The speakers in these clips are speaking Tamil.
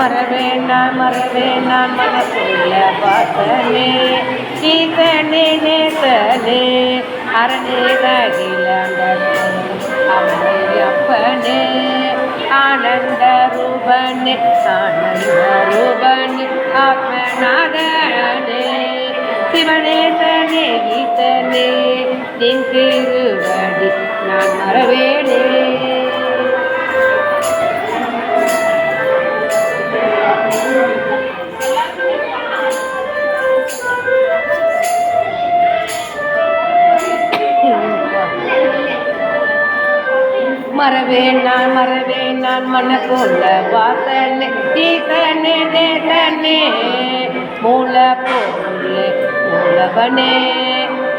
மறவேண்டான் மறவேண்டான் மனசுள்ள பார்த்தனே கீதனே நேசனே அரணே அகிலாண்டனே அப்பனே ஆனந்த ரூபனே ஆனந்த ரூபனே ஆத்மநாதனே. சிவனேசனே கீதனே நின் திருவடி நான் மறவேனே. மறவேன் நான் மறவேன் நான் மனக்குள்ள வாசனே ஈசனே தேசனே மூல பொருளே மூலவனே.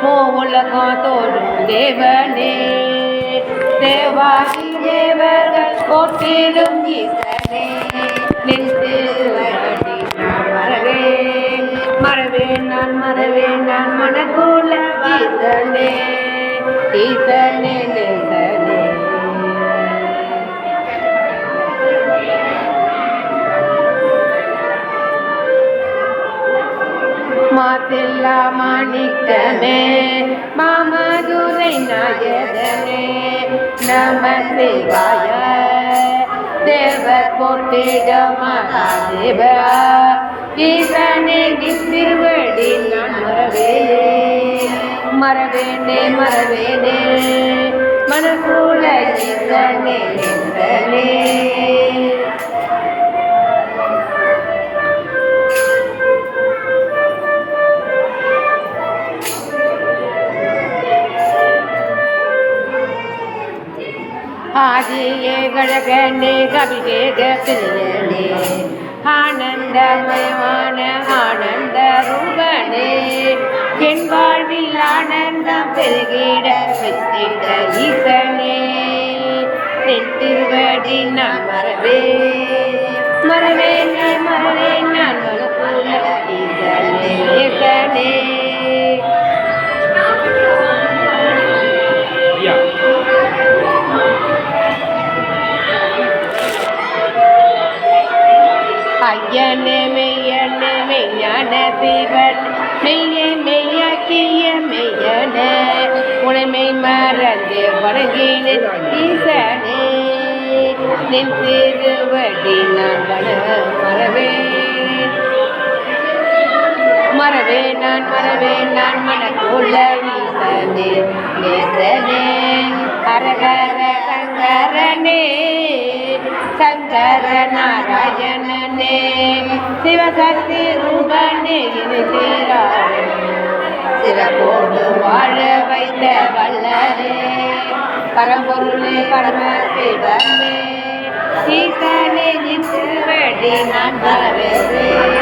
மோ உலகம் தோடும் தேவனே. தேவாதி தேவர்கள் போற்றிடும் ஈசனே. நின் திருவடி நான் மறவேன். மறவேன் நான் மறவேன் நான் மனக்குள்ள ஈசனே ஈசனே நேசனே மாத்தில்லா மாணிக்கமே மாமதுரை நாயகனே நம சிவாய தேவ போட்டிட மகாதேவா ஈசனே திருவடி நான் மறவேனே மறவேனே மறவேனே மனசூல ஈசனே ஆதியே கழகனே கவிகேக ஆனந்தமயமான ஆனந்த ரூபனே என் வாழ்வில் ஆனந்தம் பெருகிட பெற்றிட ஈசனே. என் திருவடி நான் மறவே மறவே நான் மறவே நான் மனப்புல ஈசனே. ஐயனே மெய்யனே மெய்யான சிவன் மெய்ய மெய்யாக்கிய மெய்யன. உனைமை மறந்து வணங்கின ஈசனே நின் திருவடி நான் வண மறவே. மறவே நான் மறவே நான் மனக்குள்ள ஈசனே நேசனே. ஹரஹர சங்கரனே சங்கர நாராயணனே சிவசக்தி ரூபனே இனிசீராரே சிறப்போடு வாழ வைத்த வல்லரே. பரம்பொருளே பரமசிவனே சீதனே நின்று வழி நான் வரவேறு.